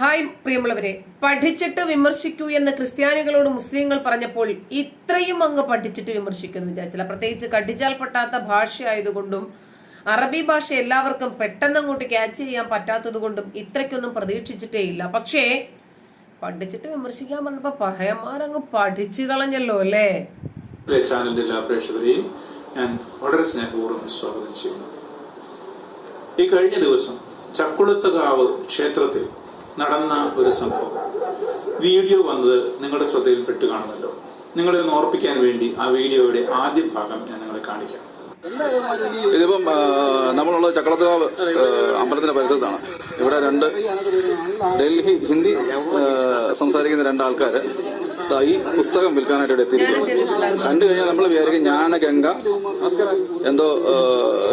Hi പ്രിയമുള്ളവരെ. പഠിച്ചിട്ട് വിമർശിക്കൂ എന്ന് ക്രിസ്ത്യാനികളോട് മുസ്ലിങ്ങൾ പറഞ്ഞപ്പോൾ ഇത്രയും അങ്ങ് പഠിച്ചിട്ട് വിമർശിക്കുമെന്ന് വിചാരിച്ചില്ല. പ്രത്യേകിച്ച് കടിച്ചാൽ പെട്ടാത്ത ഭാഷയായതുകൊണ്ടും അറബി ഭാഷ എല്ലാവർക്കും പെട്ടെന്ന് അങ്ങോട്ട് ക്യാച്ച് ചെയ്യാൻ പറ്റാത്തത് കൊണ്ടും ഇത്രയ്ക്കൊന്നും പ്രതീക്ഷിച്ചിട്ടേ ഇല്ല. പക്ഷേ പഠിച്ചിട്ട് വിമർശിക്കാൻ പറഞ്ഞപ്പോ പഹയന്മാരങ്ങ് പഠിച്ചു കളഞ്ഞല്ലോ അല്ലേ? ചാനലിന്റെ എല്ലാ പ്രേക്ഷകരെയും ഞാൻ വളരെ സ്നേഹപൂർവം സ്വാഗതം ചെയ്യുന്നു. ഈ കഴിഞ്ഞ ദിവസം ചക്കുളത്തുകാവ് ക്ഷേത്രത്തിൽ നടന്ന ഒരു സംഭവം. വീഡിയോ വന്നത് നിങ്ങളുടെ ശ്രദ്ധയിൽപ്പെട്ട് കാണുമല്ലോ. നിങ്ങളെ ഒന്ന് ഓർപ്പിക്കാൻ വേണ്ടി ആ വീഡിയോയുടെ ആദ്യ ഭാഗം ഞാൻ നിങ്ങളെ കാണിക്കാം. ഇതിപ്പം നമ്മളുള്ള ചക്രത്തുകാവ് അമ്പലത്തിന്റെ പരിസരത്താണ്. ഇവിടെ രണ്ട് ഡൽഹി ഹിന്ദി സംസാരിക്കുന്ന രണ്ട് ആൾക്കാര് ദാ ഈ പുസ്തകം വിൽക്കാനായിട്ട് ഇവിടെ എത്തിയിരിക്കുന്നു. കണ്ടു കഴിഞ്ഞാൽ നമ്മൾ വിചാരിക്കും ജ്ഞാനഗംഗ എന്തോ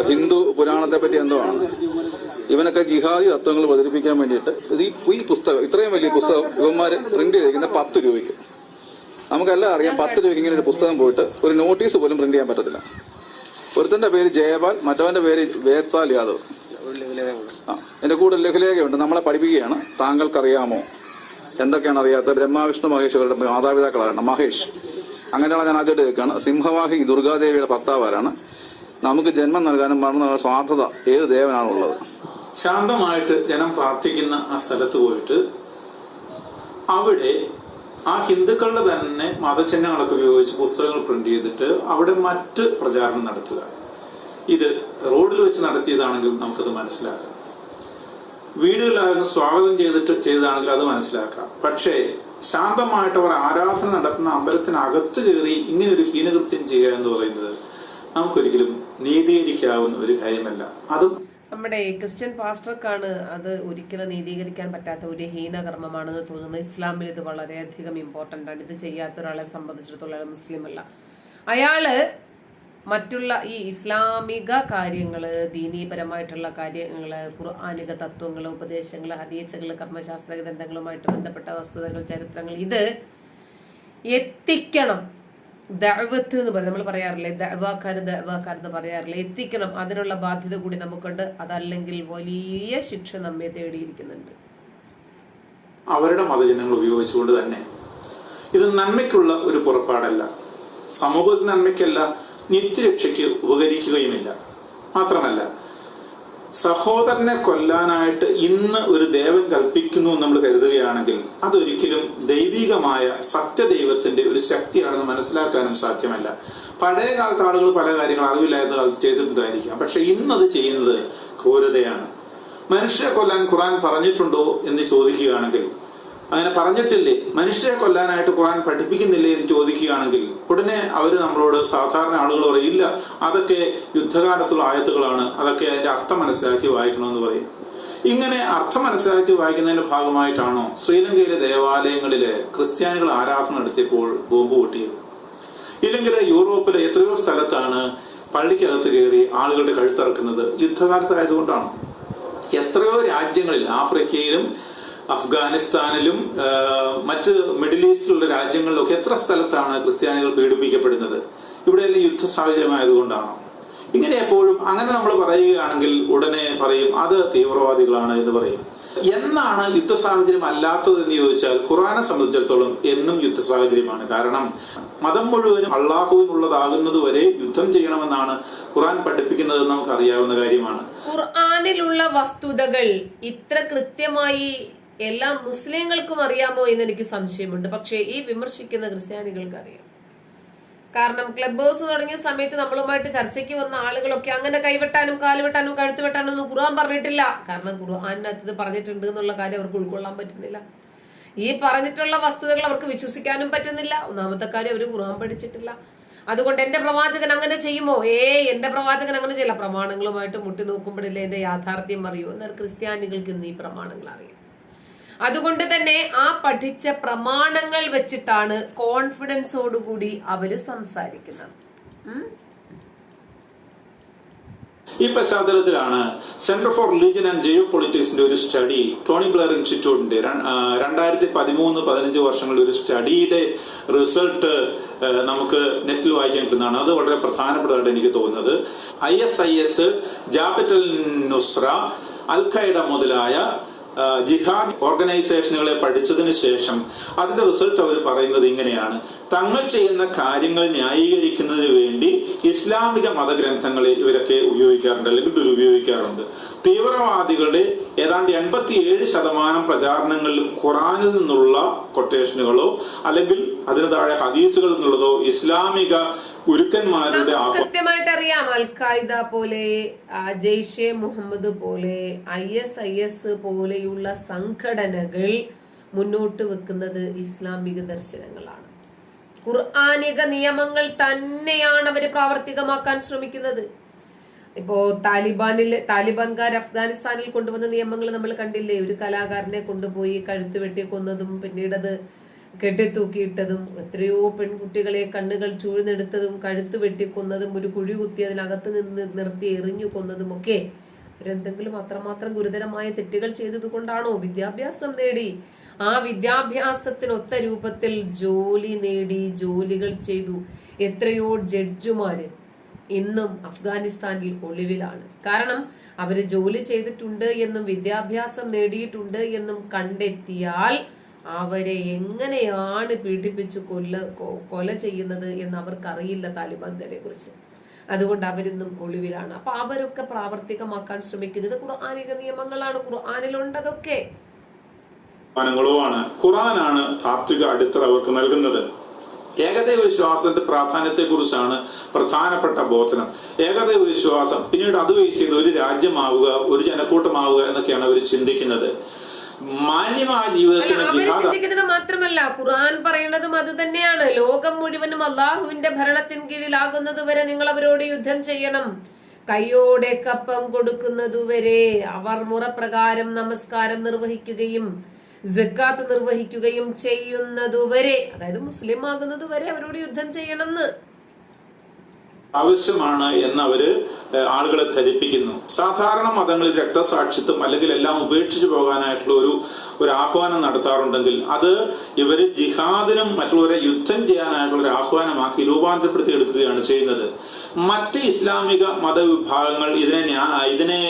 ഹിന്ദു പുരാണത്തെ പറ്റി എന്തോ ആണ്. ഇവനൊക്കെ ജിഹാദി തത്വങ്ങൾ പ്രചരിപ്പിക്കാൻ വേണ്ടിയിട്ട് ഇത് ഈ ഈ പുസ്തകം ഇത്രയും വലിയ പുസ്തകം ഇവന്മാര് പ്രിന്റ് ചെയ്തിരിക്കുന്ന പത്ത് രൂപയ്ക്ക്. നമുക്കെല്ലാം അറിയാം പത്ത് രൂപയ്ക്ക് ഇങ്ങനെ ഒരു പുസ്തകം പോയിട്ട് ഒരു നോട്ടീസ് പോലും പ്രിന്റ് ചെയ്യാൻ പറ്റത്തില്ല. ഒരുത്തന്റെ പേര് ജയപാൽ മറ്റവന്റെ പേര് വേദ്പാൽ യാദവ്. ആ എന്റെ കൂടെ ലഘുലേഖയുണ്ട് നമ്മളെ പഠിപ്പിക്കുകയാണ്. താങ്കൾക്കറിയാമോ? എന്തൊക്കെയാണ് അറിയാത്ത ബ്രഹ്മാവിഷ്ണു മഹേഷ് ഇവരുടെ മാതാപിതാക്കളാണ്. മഹേഷ്. അങ്ങനെയുള്ള ഞാൻ ആദ്യമായിട്ട് കേൾക്കുകയാണ് സിംഹവാഹി ദുർഗാദേവിയുടെ ഭർത്താവാരാണ് നമുക്ക് ജന്മം നൽകാനും നൽകാൻ സ്വാർത്ഥത ഏത് ദേവനാണുള്ളത്? ശാന്തമായിട്ട് ജനം പ്രാർത്ഥിക്കുന്ന ആ സ്ഥലത്ത് പോയിട്ട് അവിടെ ആ ഹിന്ദുക്കളുടെ തന്നെ മതചിഹ്നങ്ങളൊക്കെ ഉപയോഗിച്ച് പുസ്തകങ്ങൾ പ്രിന്റ് ചെയ്തിട്ട് അവിടെ മറ്റ് പ്രചാരണം നടത്തുക. ഇത് റോഡിൽ വെച്ച് നടത്തിയതാണെങ്കിൽ നമുക്കത് മനസ്സിലാക്കാം. വീടുകളിലാകുന്ന സ്വാഗതം ചെയ്തിട്ട് ചെയ്തതാണെങ്കിൽ അത് മനസ്സിലാക്കാം. പക്ഷേ ശാന്തമായിട്ട് അവർ ആരാധന നടത്തുന്ന അമ്പലത്തിനകത്ത് കയറി ഇങ്ങനെ ഒരു ഹീനകൃത്യം ചെയ്യുക എന്ന് പറയുന്നത് നമുക്കൊരിക്കലും നീതീകരിക്കാവുന്ന ഒരു കാര്യമല്ല. അതും നമ്മുടെ ക്രിസ്ത്യൻ പാസ്റ്റർക്കാണ് അത് ഒരിക്കലും നീതീകരിക്കാൻ പറ്റാത്ത ഒരു ഹീനകർമ്മമാണെന്ന് തോന്നുന്നത്. ഇസ്ലാമിൽ ഇത് വളരെയധികം ഇമ്പോർട്ടന്റ് ആണ്. ഇത് ചെയ്യാത്ത ഒരാളെ സംബന്ധിച്ചിടത്തോളം മുസ്ലിം അല്ല. അയാൾ മറ്റുള്ള ഈ ഇസ്ലാമിക കാര്യങ്ങൾ ദീനീപരമായിട്ടുള്ള കാര്യങ്ങൾ ഖുർആാനിക തത്വങ്ങൾ ഉപദേശങ്ങൾ ഹദീസുകൾ കർമ്മശാസ്ത്ര ഗ്രന്ഥങ്ങളുമായിട്ട് ബന്ധപ്പെട്ട വസ്തുതകൾ ചരിത്രങ്ങൾ ഇത് എത്തിക്കണം. ദഅവത്ത് എന്ന് പറയും. നമ്മൾ പറയാറില്ലേ? ദഅവാക്കാർ ദഅവാക്കാർ എന്ന് പറയാറില്ലേ? എത്തിക്കണം. അതിനുള്ള ബാധ്യത കൂടി നമുക്കുണ്ട്. അതല്ലെങ്കിൽ വലിയ ശിക്ഷ നമ്മെ തേടിയിരിക്കുന്നുണ്ട്. അവരുടെ മതജനങ്ങൾ ഉപയോഗിച്ചുകൊണ്ട് തന്നെ ഇത് നന്മയ്ക്കുള്ള ഒരു പുറപ്പാടല്ല. സമൂഹത്തിന് നന്മയ്ക്കല്ല നിത്യരക്ഷയ്ക്ക് ഉപകരിക്കുകയുമില്ല. മാത്രമല്ല സഹോദരനെ കൊല്ലാനായിട്ട് ഇന്ന് ഒരു ദേവൻ കൽപ്പിക്കുന്നു നമ്മൾ കരുതുകയാണെങ്കിൽ അതൊരിക്കലും ദൈവികമായ സത്യദൈവത്തിന്റെ ഒരു ശക്തിയാണെന്ന് മനസ്സിലാക്കാനും സാധ്യമല്ല. പഴയ കാലത്ത് ആളുകൾ പല കാര്യങ്ങൾ അറിവില്ലാത്ത കാലത്ത് ചെയ്തിട്ടുണ്ടായിരിക്കാം. പക്ഷെ ഇന്നത് ചെയ്യുന്നത് ക്രൂരതയാണ്. മനുഷ്യരെ കൊല്ലാൻ ഖുറാൻ പറഞ്ഞിട്ടുണ്ടോ എന്ന് ചോദിക്കുകയാണെങ്കിൽ അങ്ങനെ പറഞ്ഞിട്ടില്ലേ? മനുഷ്യരെ കൊല്ലാനായിട്ട് ഖുറാൻ പഠിപ്പിക്കുന്നില്ലേ എന്ന് ചോദിക്കുകയാണെങ്കിൽ ഉടനെ അവർ നമ്മളോട് സാധാരണ ആളുകൾ പറയില്ല അതൊക്കെ യുദ്ധകാലത്തുള്ള ആയത്തുകളാണ്. അതൊക്കെ അതിന്റെ അർത്ഥം മനസ്സിലാക്കി വായിക്കണമെന്ന് പറയും. ഇങ്ങനെ അർത്ഥം മനസ്സിലാക്കി വായിക്കുന്നതിന്റെ ഭാഗമായിട്ടാണോ ശ്രീലങ്കയിലെ ദേവാലയങ്ങളിലെ ക്രിസ്ത്യാനികൾ ആരാധന നടത്തിയപ്പോൾ ബോംബ് പൊട്ടിയത്? ഇല്ലെങ്കിൽ യൂറോപ്പിലെ എത്രയോ സ്ഥലത്താണ് പള്ളിക്കകത്ത് കയറി ആളുകളുടെ കഴുത്തിറക്കുന്നത് യുദ്ധകാലത്തായതുകൊണ്ടാണോ? എത്രയോ രാജ്യങ്ങളിൽ ആഫ്രിക്കയിലും അഫ്ഗാനിസ്ഥാനിലും മറ്റ് മിഡിൽ ഈസ്റ്റിലുള്ള രാജ്യങ്ങളിലൊക്കെ എത്ര സ്ഥലത്താണ് ക്രിസ്ത്യാനികൾ പീഡിപ്പിക്കപ്പെടുന്നത്? ഇവിടെയെല്ലാം യുദ്ധ സാഹചര്യമായതുകൊണ്ടാണോ? ഇങ്ങനെ എപ്പോഴും അങ്ങനെ നമ്മൾ പറയുകയാണെങ്കിൽ ഉടനെ പറയും അത് തീവ്രവാദികളാണ് എന്ന് പറയും. എന്നാണ് യുദ്ധ സാഹചര്യം അല്ലാത്തത് എന്ന് ചോദിച്ചാൽ ഖുറാനെ സംബന്ധിച്ചിടത്തോളം എന്നും യുദ്ധ സാഹചര്യമാണ്. കാരണം മതം മുഴുവനും അള്ളാഹുവിനുള്ളതാകുന്നത് വരെ യുദ്ധം ചെയ്യണമെന്നാണ് ഖുറാൻ പഠിപ്പിക്കുന്നത് നമുക്ക് അറിയാവുന്ന കാര്യമാണ്. ഖുർആാനിലുള്ള വസ്തുതകൾ ഇത്ര കൃത്യമായി എല്ലാ മുസ്ലിങ്ങൾക്കും അറിയാമോ എന്ന് എനിക്ക് സംശയമുണ്ട്. പക്ഷേ ഈ വിമർശിക്കുന്ന ക്രിസ്ത്യാനികൾക്ക് അറിയാം കാരണം ക്ലബ് ഹൗസ് തുടങ്ങിയ സമയത്ത് നമ്മളുമായിട്ട് ചർച്ചയ്ക്ക് വന്ന ആളുകളൊക്കെ അങ്ങനെ കൈവെട്ടാനും കാലുവെട്ടാനും കഴുത്ത് വെട്ടാനും ഒന്നും ഖുർആൻ പറഞ്ഞിട്ടില്ല. കാരണം ഖുർആാനകത്ത് പറഞ്ഞിട്ടുണ്ട് എന്നുള്ള കാര്യം അവർക്ക് ഉൾക്കൊള്ളാൻ പറ്റുന്നില്ല. ഈ പറഞ്ഞിട്ടുള്ള വസ്തുതകൾ അവർക്ക് വിശ്വസിക്കാനും പറ്റുന്നില്ല. ഒന്നാമത്തെ കാര്യം അവർ ഖുർആൻ പഠിച്ചിട്ടില്ല. അതുകൊണ്ട് എന്റെ പ്രവാചകൻ അങ്ങനെ ചെയ്യുമോ? ഏ എന്റെ പ്രവാചകൻ അങ്ങനെ ചെയ്യില്ല. പ്രമാണങ്ങളുമായിട്ട് മുട്ടി നോക്കുമ്പോഴല്ലേ എന്റെ യാഥാർത്ഥ്യം അറിയൂ. എന്നാൽ ക്രിസ്ത്യാനികൾക്ക് ഇന്ന് ഈ പ്രമാണങ്ങൾ അറിയും. അതുകൊണ്ട് തന്നെ ആ പഠിച്ച പ്രമാണങ്ങൾ വെച്ചിട്ടാണ് കോൺഫിഡൻസോടുകൂടി അവർ സംസാരിക്കുന്നത്. ഈ പശ്ചാത്തലത്തിലാണ് centre for religion and geo പൊളിറ്റിക്സിന്റെ ഒരു സ്റ്റഡി ടോണി ബ്ലർ ഇൻസ്റ്റിറ്റ്യൂട്ടിന്റെ രണ്ടായിരത്തി പതിമൂന്ന് പതിനഞ്ച് വർഷങ്ങളിൽ ഒരു സ്റ്റഡിയുടെ റിസൾട്ട് നമുക്ക് നെറ്റിൽ വായിക്കാൻ കിട്ടുന്നതാണ്. അത് വളരെ പ്രധാനപ്പെട്ടതായിട്ട് എനിക്ക് തോന്നുന്നത്. ഐ എസ് ഐ എസ് ജാപിറ്റൽ നുസ്ര അൽ ഖൈഡ മുതലായ ജിഹാദ് ഓർഗനൈസേഷനുകളെ പഠിച്ചതിന് ശേഷം അതിന്റെ റിസൾട്ട് അവർ പറയുന്നത് ഇങ്ങനെയാണ്. തങ്ങൾ ചെയ്യുന്ന കാര്യങ്ങൾ ന്യായീകരിക്കുന്നതിന് വേണ്ടി ഇസ്ലാമിക മതഗ്രന്ഥങ്ങളെ ഇവരൊക്കെ ഉപയോഗിക്കാറുണ്ട് അല്ലെങ്കിൽ ദുരുപയോഗിക്കാറുണ്ട്. തീവ്രവാദികളുടെ ഏതാണ്ട് എൺപത്തിയേഴ് ശതമാനം പ്രചാരണങ്ങളിലും ഖുറാനിൽ നിന്നുള്ള കൊട്ടേഷനുകളോ അല്ലെങ്കിൽ അതിന് താഴെ ഹദീസുകൾ നിന്നുള്ളതോ ഇസ്ലാമിക ഗുരുക്കന്മാരുടെ കൃത്യമായിട്ട് അറിയാം അൽഖായിദ പോലെ ജെയ്ഷെ മുഹമ്മദ് പോലെ ഐ എസ് ഐ എസ് പോലെയുള്ള സംഘടനകൾ മുന്നോട്ട് വെക്കുന്നത് ഇസ്ലാമിക ദർശനങ്ങളാണ്. ഖുർആാനിക നിയമങ്ങൾ തന്നെയാണ് അവർ പ്രാവർത്തികമാക്കാൻ ശ്രമിക്കുന്നത്. ഇപ്പോ താലിബാനിൽ താലിബാൻകാർ അഫ്ഗാനിസ്ഥാനിൽ കൊണ്ടുവന്ന നിയമങ്ങൾ നമ്മൾ കണ്ടില്ലേ? ഒരു കലാകാരനെ കൊണ്ടുപോയി കഴുത്ത് വെട്ടി കൊന്നതും പിന്നീട് അത് കെട്ടിത്തൂക്കിയിട്ടതും എത്രയോ പെൺകുട്ടികളെ കണ്ണുകൾ ചൂഴ്ന്നെടുത്തതും കഴുത്ത് വെട്ടിക്കൊന്നതും ഒരു കുഴി കുത്തി അതിനകത്ത് നിന്ന് നിർത്തി എറിഞ്ഞു കൊന്നതും ഒക്കെ അവരെന്തെങ്കിലും അത്രമാത്രം ഗുരുതരമായ തെറ്റുകൾ ചെയ്തത് കൊണ്ടാണോ വിദ്യാഭ്യാസം നേടി? ആ വിദ്യാഭ്യാസത്തിനൊത്ത രൂപത്തിൽ ജോലി നേടി ജോലികൾ ചെയ്തു. എത്രയോ ജഡ്ജുമാര് ഇന്നും അഫ്ഗാനിസ്ഥാനിൽ ഒളിവിലാണ്. കാരണം അവർ ജോലി ചെയ്തിട്ടുണ്ട് എന്നും വിദ്യാഭ്യാസം നേടിയിട്ടുണ്ട് എന്നും കണ്ടെത്തിയാൽ അവരെ എങ്ങനെയാണ് പീഡിപ്പിച്ച് കൊല്ല കൊല ചെയ്യുന്നത് എന്ന് അവർക്കറിയില്ല താലിബാൻകാരെ കുറിച്ച്. അതുകൊണ്ട് അവരിന്നും ഒളിവിലാണ്. അപ്പൊ അവരൊക്കെ പ്രാവർത്തികമാക്കാൻ ശ്രമിക്കുന്നത് ഖുർആാനിക നിയമങ്ങളാണ്. ഖുർആാനിലുണ്ട് അതൊക്കെ തീരുമാനങ്ങളോ ആണ് ഖുറാനാണ് താത്വിക അടിത്തറ അവർക്ക് നൽകുന്നത്. ഏകദൈവ വിശ്വാസത്തിന്റെ പ്രാധാന്യത്തെ കുറിച്ചാണ് പ്രധാനപ്പെട്ട ബോധനം. ഏകദൈവ വിശ്വാസം പിന്നീട് അത് ബേസ് ചെയ്ത് ഒരു രാജ്യമാവുക ഒരു ജനക്കൂട്ടമാവുക എന്നൊക്കെയാണ് അവർ ചിന്തിക്കുന്നത്. മാന്യമായ ജീവിതത്തിന് മാത്രമല്ല ഖുർആൻ പറയുന്നതും അത് തന്നെയാണ്. ലോകം മുഴുവനും അള്ളാഹുവിന്റെ ഭരണത്തിന് കീഴിലാകുന്നത് വരെ നിങ്ങൾ അവരോട് യുദ്ധം ചെയ്യണം. കയ്യോടെ കപ്പം കൊടുക്കുന്നതുവരെ അവർ മുറപ്രകാരം നമസ്കാരം നിർവഹിക്കുകയും ജക്കാത്ത് നിർവഹിക്കുകയും ചെയ്യുന്നതുവരെ അതായത് മുസ്ലിം ആകുന്നത് വരെ അവരോട് യുദ്ധം ചെയ്യണമെന്ന്. ആവശ്യമാണ് എന്ന് അവർ ആളുകളെ ധരിപ്പിക്കുന്നു. സാധാരണ മതങ്ങളിൽ രക്തസാക്ഷിത്വം അല്ലെങ്കിൽ എല്ലാം ഉപേക്ഷിച്ചു പോകാനായിട്ടുള്ള ഒരു ഒരു ആഹ്വാനം നടത്താറുണ്ടെങ്കിൽ അത് ഇവർ ജിഹാദിനും മറ്റുള്ളവരെ യുദ്ധം ചെയ്യാനായിട്ടുള്ള ഒരു ആഹ്വാനമാക്കി രൂപാന്തരപ്പെടുത്തി എടുക്കുകയാണ് ചെയ്യുന്നത്. മറ്റ് ഇസ്ലാമിക മതവിഭാഗങ്ങൾ ഇതിനെ ഇതിനെ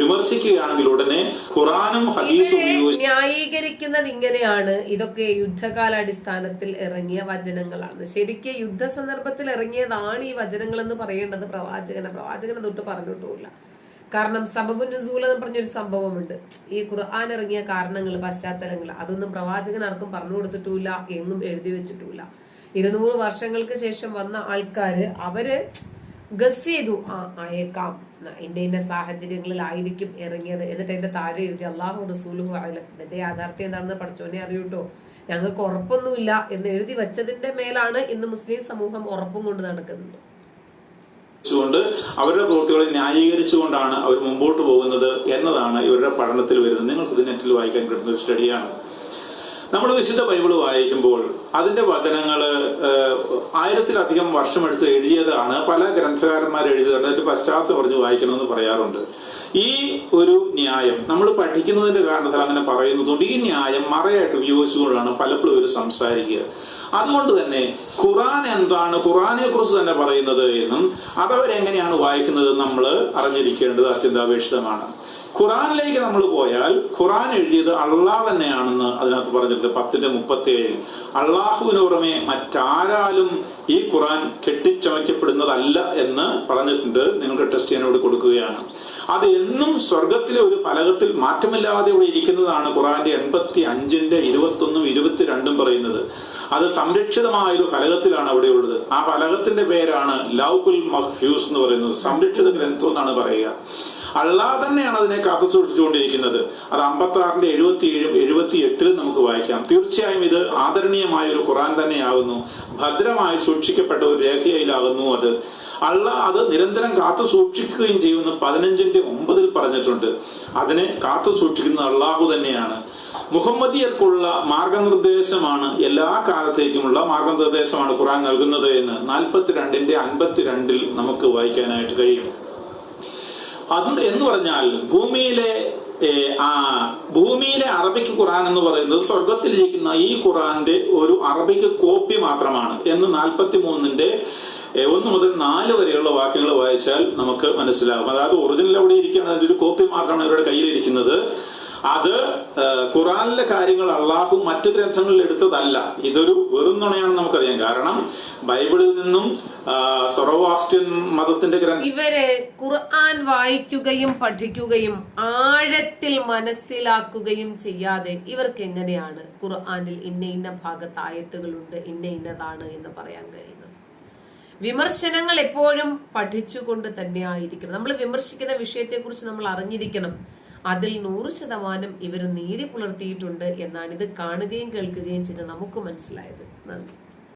വിമർശിക്കുകയാണെങ്കിൽ ഉടനെ ഖുറാനും ഹദീസും ന്യായീകരിക്കുന്നത് ഇങ്ങനെയാണ്. ഇതൊക്കെ യുദ്ധകാലാടിസ്ഥാനത്തിൽ ഇറങ്ങിയ വചനങ്ങളാണ്. ശരിക്കും യുദ്ധ സന്ദർഭത്തിൽ ഇറങ്ങിയതാണ് ഈ വചനങ്ങൾ എന്ന് പറയേണ്ടത് പ്രവാചകനെ. പ്രവാചകനെ തൊട്ട് പറഞ്ഞിട്ടുമില്ല. കാരണം സബബു നുസൂൽ എന്ന് പറഞ്ഞൊരു സംഭവമുണ്ട്. ഈ ഖുർആൻ ഇറങ്ങിയ കാരണങ്ങൾ പശ്ചാത്തലങ്ങൾ അതൊന്നും പ്രവാചകൻ ആർക്കും പറഞ്ഞു കൊടുത്തിട്ടില്ല എങ്ങും എഴുതി വെച്ചിട്ടില്ല ഇരുന്നൂറ് വർഷങ്ങൾക്ക് ശേഷം വന്ന ആൾക്കാര് അവർ ഗസ് ആ അയക്കാം. ഇന്ന ഇന്ന സാഹചര്യങ്ങളിലായിരിക്കും ഇറങ്ങിയത്. എന്നിട്ട് എന്റെ താഴെ എഴുതി അള്ളാഹു റസൂലും ആയാലും ഇതിന്റെ യാഥാർത്ഥ്യം എന്താണെന്ന് പഠിച്ചോനെ അറിയൂട്ടോ? ഞങ്ങൾക്ക് ഉറപ്പൊന്നുമില്ല എന്ന് എഴുതി വെച്ചതിന്റെ മേലാണ് ഇന്ന് മുസ്ലിം സമൂഹം ഉറപ്പും കൊണ്ട് നടക്കുന്നത് കൊണ്ട് അവരുടെ പ്രവൃത്തികളെ ന്യായീകരിച്ചുകൊണ്ടാണ് അവർ മുമ്പോട്ട് പോകുന്നത് എന്നതാണ് ഇവരുടെ പഠനത്തിൽ വരുന്നത്. നിങ്ങൾക്ക് ഇത് നെറ്റിൽ വായിക്കാൻ കിട്ടുന്ന ഒരു സ്റ്റഡിയാണ്. നമ്മൾ വിശുദ്ധ ബൈബിൾ വായിക്കുമ്പോൾ അതിന്റെ വചനങ്ങൾ ആയിരത്തിലധികം വർഷമെടുത്ത് എഴുതിയതാണ്. പല ഗ്രന്ഥകാരന്മാർ എഴുതിയതാണ്. അതിന്റെ പശ്ചാത്തലം പറഞ്ഞ് വായിക്കണമെന്ന് പറയാറുണ്ട്. ഈ ഒരു ന്യായം നമ്മൾ പഠിക്കുന്നതിന്റെ കാരണത്തിൽ അങ്ങനെ പറയുന്നതുകൊണ്ട് ഈ ന്യായം മറയായിട്ട് ഉപയോഗിച്ചുകൊണ്ടാണ് പലപ്പോഴും ഇവർ സംസാരിക്കുക. അതുകൊണ്ട് തന്നെ ഖുറാൻ എന്താണ്? ഖുറാനെ കുറിച്ച് തന്നെ പറയുന്നത് എന്നും അതവരെങ്ങനെയാണ് വായിക്കുന്നത് നമ്മൾ അറിഞ്ഞിരിക്കേണ്ടത് അത്യന്താപേക്ഷിതമാണ്. ഖുറാനിലേക്ക് നമ്മൾ പോയാൽ ഖുറാൻ എഴുതിയത് അള്ളാഹ് തന്നെയാണെന്ന് അതിനകത്ത് പറഞ്ഞിട്ടുണ്ട്. പത്തിന്റെ മുപ്പത്തി ഏഴിൽ അള്ളാഹുവിന് പുറമെ മറ്റാരാലും ഈ ഖുറാൻ കെട്ടിച്ചമയ്ക്കപ്പെടുന്നതല്ല എന്ന് പറഞ്ഞിട്ടുണ്ട്. നിങ്ങൾക്ക് ടെസ്റ്റ് ചെയ്യാനോട് കൊടുക്കുകയാണ്. അത് എന്നും സ്വർഗത്തിലെ ഒരു ഫലകത്തിൽ മാറ്റമില്ലാതെ ഇവിടെ ഇരിക്കുന്നതാണ് ഖുറാന്റെ എൺപത്തി അഞ്ചിന്റെ ഇരുപത്തൊന്നും ഇരുപത്തിരണ്ടും പറയുന്നത്. അത് സംരക്ഷിതമായ ഒരു ഫലകത്തിലാണ് അവിടെ ഉള്ളത്. ആ ഫലകത്തിന്റെ പേരാണ് ലൗകുൽ മഹ്ഫ്യൂസ് എന്ന് പറയുന്നത്. സംരക്ഷിത ഗ്രന്ഥം എന്നാണ് പറയുക. അള്ളാഹ് തന്നെയാണ് അതിനെ കാത്തു സൂക്ഷിച്ചുകൊണ്ടിരിക്കുന്നത്. അത് അമ്പത്തി ആറിന്റെ എഴുപത്തി ഏഴും എഴുപത്തി എട്ടിലും നമുക്ക് വായിക്കാം. തീർച്ചയായും ഇത് ആദരണീയമായ ഒരു ഖുറാൻ തന്നെയാകുന്നു. ഭദ്രമായി സൂക്ഷിക്കപ്പെട്ട ഒരു രേഖയിലാകുന്നു അത്. അള്ളാഹ് അത് നിരന്തരം കാത്തു സൂക്ഷിക്കുകയും ചെയ്യുമെന്ന് പതിനഞ്ചിന്റെ ഒമ്പതിൽ പറഞ്ഞിട്ടുണ്ട്. അതിനെ കാത്തു സൂക്ഷിക്കുന്നത് അള്ളാഹു തന്നെയാണ്. മുഹമ്മദിയർക്കുള്ള മാർഗനിർദ്ദേശമാണ് എല്ലാ കാലത്തേക്കുമുള്ള മാർഗനിർദ്ദേശമാണ് ഖുറാൻ നൽകുന്നത് എന്ന് നാൽപ്പത്തിരണ്ടിന്റെ അൻപത്തിരണ്ടിൽ നമുക്ക് വായിക്കാനായിട്ട് കഴിയും. അത് എന്ന് പറഞ്ഞാൽ ഭൂമിയിലെ ആ ഭൂമിയിലെ അറബിക്ക് ഖുറാൻ എന്ന് പറയുന്നത് സ്വർഗത്തിലിരിക്കുന്ന ഈ ഖുറാന്റെ ഒരു അറബിക്ക് കോപ്പി മാത്രമാണ് എന്ന് നാൽപ്പത്തി മൂന്നിന്റെ ഒന്ന് മുതൽ നാല് വരെയുള്ള വാക്യങ്ങൾ വായിച്ചാൽ നമുക്ക് മനസ്സിലാകും. അതായത് ഒറിജിനൽ അവിടെ ഇരിക്കുകയാണ് അതിന്റെ ഒരു കോപ്പി മാത്രമാണ് ഇവരുടെ കയ്യിലിരിക്കുന്നത്. അത് ഖുറാനിലെ കാര്യങ്ങൾ അള്ളാഹു മറ്റു ഗ്രന്ഥങ്ങളിൽ എടുത്തതല്ല. ഇതൊരു വെറും നുണയാണെന്ന് നമുക്കറിയാം. കാരണം ബൈബിളിൽ നിന്നും സൊറോവാസ്റ്റ്യൻ മതത്തിന്റെ ഗ്രന്ഥം ഇവർ ഖുർആൻ വായിക്കുകയും പഠിക്കുകയും ആഴത്തിൽ മനസ്സിലാക്കുകയും ചെയ്യാതെ ഇവർക്ക് എങ്ങനെയാണ് ഖുർആനിൽ ഇന്ന ഇന്ന ഭാഗത്ത് ആയത്തുകളുണ്ട് ഇന്ന ഇന്നതാണ് എന്ന് പറയാൻ കഴിയുന്നത്? വിമർശനങ്ങൾ എപ്പോഴും പഠിച്ചുകൊണ്ട് തന്നെ ആയിരിക്കണം നമ്മൾ വിമർശിക്കുന്ന വിഷയത്തെക്കുറിച്ച് നമ്മൾ അറിഞ്ഞിരിക്കണം. അതിൽ നൂറ് ശതമാനം ഇവർ നീതി പുലർത്തിയിട്ടുണ്ട് എന്നാണ് ഇത് കാണുകയും കേൾക്കുകയും ചെയ്ത് നമുക്ക് മനസ്സിലായത്. നന്ദി.